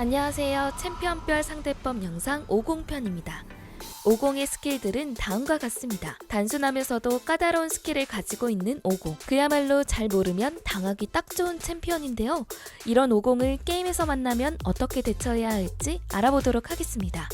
안녕하세요. 챔피언별 상대법 영상 50편입니다. 50의 스킬들은 다음과 같습니다. 단순하면서도 까다로운 스킬을 가지고 있는 50. 그야말로 잘 모르면 당하기 딱 좋은 챔피언인데요. 이런 50을 게임에서 만나면 어떻게 대처해야 할지 알아보도록 하겠습니다.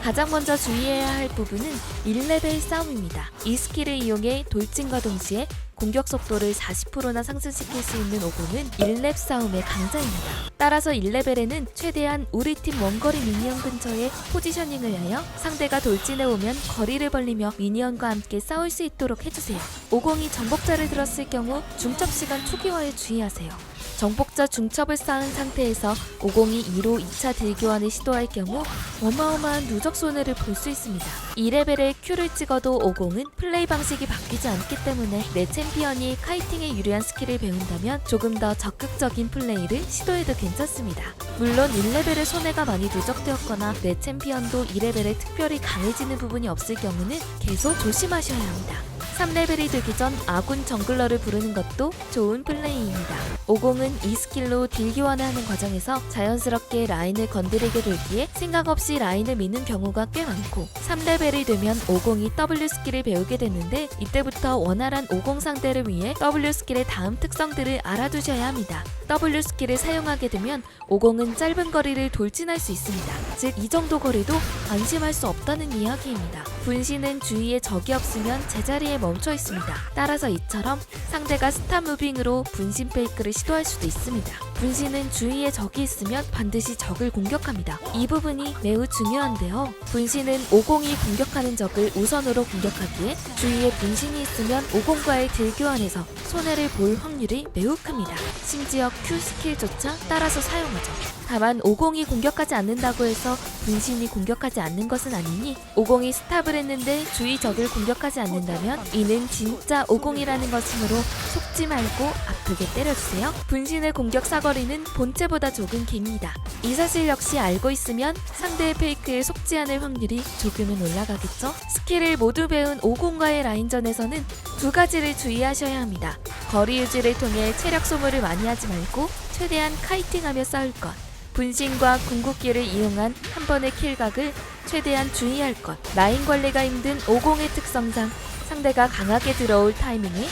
가장 먼저 주의해야 할 부분은 1레벨 싸움입니다. 이 스킬을 이용해 돌진과 동시에 공격 속도를 40%나 상승시킬 수 있는 50은 1렙 싸움의 강자입니다. 따라서 1레벨에는 최대한 우리 팀 원거리 미니언 근처에 포지셔닝을 하여 상대가 돌진해 오면 거리를 벌리며 미니언과 함께 싸울 수 있도록 해주세요. 50이 정복자를 들었을 경우 중첩 시간 초기화에 주의하세요. 정복자 중첩을 쌓은 상태에서 50이 2로 2차 딜교환을 시도할 경우 어마어마한 누적 손해를 볼 수 있습니다. 2레벨에 Q를 찍어도 50은 플레이 방식이 바뀌지 않기 때문에 내 챔피언이 카이팅에 유리한 스킬을 배운다면 조금 더 적극적인 플레이를 시도해도 괜찮습니다. 물론 1레벨의 손해가 많이 누적되었거나 내 챔피언도 2레벨에 특별히 강해지는 부분이 없을 경우는 계속 조심하셔야 합니다. 3레벨이 되기 전 아군 정글러를 부르는 것도 좋은 플레이입니다. 50은 이 스킬로 딜 교환을 하는 과정에서 자연스럽게 라인을 건드리게 되기에 생각 없이 라인을 미는 경우가 꽤 많고 3레벨이 되면 50이 W 스킬을 배우게 되는데 이때부터 원활한 50 상대를 위해 W 스킬의 다음 특성들을 알아두셔야 합니다. W 스킬을 사용하게 되면 50은 짧은 거리를 돌진할 수 있습니다. 즉 이 정도 거리도 안심할 수 없다는 이야기입니다. 분신은 주위에 적이 없으면 제자리에 멈춰 있습니다. 따라서 이처럼 상대가 스타 무빙으로 분신 페이크를 시도할 수도 있습니다. 분신은 주위에 적이 있으면 반드시 적을 공격합니다. 이 부분이 매우 중요한데요. 분신은 50이 공격하는 적을 우선으로 공격하기에 주위에 분신이 있으면 50과의 딜 교환에서 손해를 볼 확률이 매우 큽니다. 심지어 Q 스킬조차 따라서 사용하죠. 다만 50이 공격하지 않는다고 해서 분신이 공격하지 않는 것은 아니니 50이 스탑을 했는데 주위 적을 공격하지 않는다면 이는 진짜 50이라는 것이므로 속지 말고 아프게 때려주세요. 분신의 공격 사거리는 본체보다 조금 깁니다. 이 사실 역시 알고 있으면 상대의 페이크에 속지 않을 확률이 조금은 올라가겠죠? 스킬을 모두 배운 50과의 라인전에서는 두 가지를 주의하셔야 합니다. 거리 유지를 통해 체력 소모를 많이 하지 말고 최대한 카이팅하며 싸울 것. 분신과 궁극기를 이용한 한 번의 킬각을 최대한 주의할 것. 라인 관리가 힘든 50의 특성상 상대가 강하게 들어올 타이밍에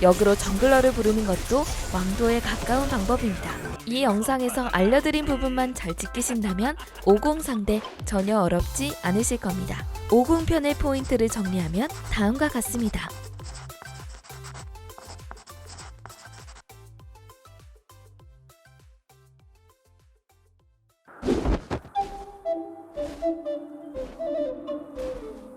역으로 정글러를 부르는 것도 왕도에 가까운 방법입니다. 이 영상에서 알려드린 부분만 잘 지키신다면 50 상대 전혀 어렵지 않으실 겁니다. 50편의 포인트를 정리하면 다음과 같습니다. Thank you.